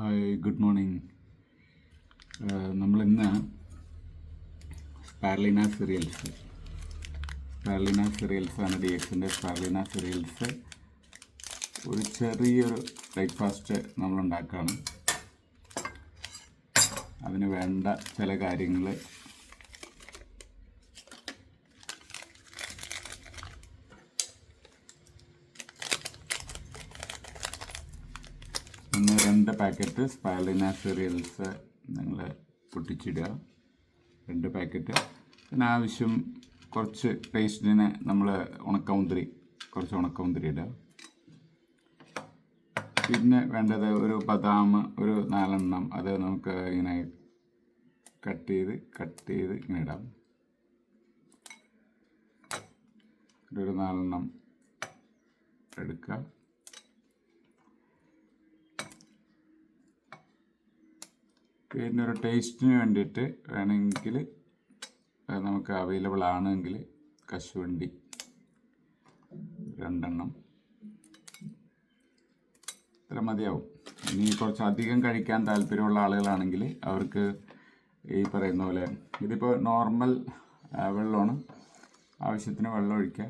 Hi good morning നമ്മളിന്ന് Sparlina cereals Sparlina cereals ആണ് D എക്സിന്റെ സ്പാർലിന സിറിയൽസ് ഒരു ചെറിയൊരു ബ്രേക്ക്ഫാസ്റ്റ് നമ്മളുണ്ടാക്കുകയാണ്. അതിന് വേണ്ട ചില കാര്യങ്ങൾ രണ്ട് പാക്കറ്റ് സ്പൈലിന സീരിയൽസ് നിങ്ങൾ പൊട്ടിച്ചിടുക. രണ്ട് പാക്കറ്റ്. പിന്നെ ആവശ്യം കുറച്ച് ടേസ്റ്റിന് നമ്മൾ ഉണക്കമുന്തിരി കുറച്ച് ഉണക്കമുന്തിരി ഇടുക. പിന്നെ വേണ്ടത് ഒരു ബദാം ഒരു നാലെണ്ണം. അത് നമുക്ക് ഇങ്ങനെ കട്ട് ചെയ്ത് കട്ട് ചെയ്ത് ഇങ്ങനെ ഇടാം. ഒരു നാലെണ്ണം എടുക്കുക. പിന്നെ ഒരു ടേസ്റ്റിന് വേണ്ടിയിട്ട് വേണമെങ്കിൽ നമുക്ക് അവൈലബിൾ ആണെങ്കിൽ കശുവണ്ടി രണ്ടെണ്ണം. ഇത്ര മതിയാവും. ഇനി കുറച്ച് അധികം കഴിക്കാൻ താല്പര്യമുള്ള ആളുകളാണെങ്കിൽ അവർക്ക് ഈ പറയുന്ന പോലെ ഇതിപ്പോൾ നോർമൽ വെള്ളമാണ്. ആവശ്യത്തിന് വെള്ളം ഒഴിക്കുക.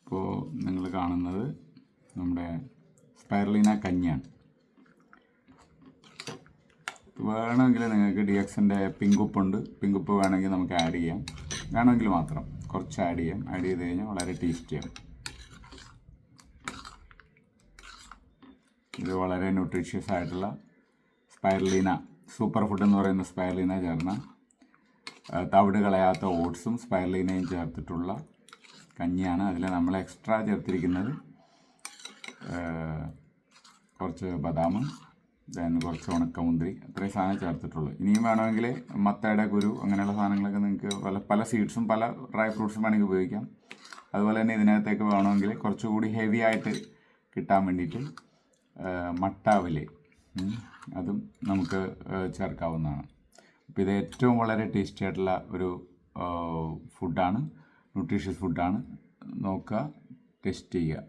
ഇപ്പോൾ നിങ്ങൾ കാണുന്നത് നമ്മുടെ സ്പൈറലിന കഞ്ഞിയാണ്. വേണമെങ്കിൽ നിങ്ങൾക്ക് ഡി എക്സിന്റെ പിങ്കുപ്പുണ്ട്. പിങ്കുപ്പ് വേണമെങ്കിൽ നമുക്ക് ആഡ് ചെയ്യാം. വേണമെങ്കിൽ മാത്രം കുറച്ച് ആഡ് ചെയ്യാം. ആഡ് ചെയ്ത് കഴിഞ്ഞാൽ വളരെ ടേസ്റ്റിയാണ് ഇത് വളരെ ന്യൂട്രീഷ്യസ് ആയിട്ടുള്ള സ്പൈറലീന സൂപ്പർ ഫുഡ് എന്ന് പറയുന്ന സ്പൈറലീന ചേർന്ന തവിട് കളയാത്ത ഓട്സും സ്പൈറലീനയും ചേർത്തിട്ടുള്ള കഞ്ഞിയാണ്. അതിൽ നമ്മൾ എക്സ്ട്രാ ചേർത്തിരിക്കുന്നത് കുറച്ച് ബദാം ദെൻ കുറച്ച് ഉണക്കമുന്തിരി അത്രയും സാധനം ചേർത്തിട്ടുള്ളൂ. ഇനിയും വേണമെങ്കിൽ മത്തയുടെ കുരു അങ്ങനെയുള്ള സാധനങ്ങളൊക്കെ നിങ്ങൾക്ക് പല പല സീഡ്സും പല ഡ്രൈ ഫ്രൂട്ട്സും വേണമെങ്കിൽ ഉപയോഗിക്കാം. അതുപോലെ തന്നെ ഇതിനകത്തേക്ക് വേണമെങ്കിൽ കുറച്ചുകൂടി ഹെവി ആയിട്ട് കിട്ടാൻ വേണ്ടിയിട്ട് മട്ടാവിൽ അതും നമുക്ക് ചേർക്കാവുന്നതാണ്. അപ്പോൾ ഇത് ഏറ്റവും വളരെ ടേസ്റ്റി ആയിട്ടുള്ള ഒരു ഫുഡാണ് ന്യൂട്രീഷ്യസ് ഫുഡാണ് നോക്കുക ടെസ്റ്റ് ചെയ്യുക.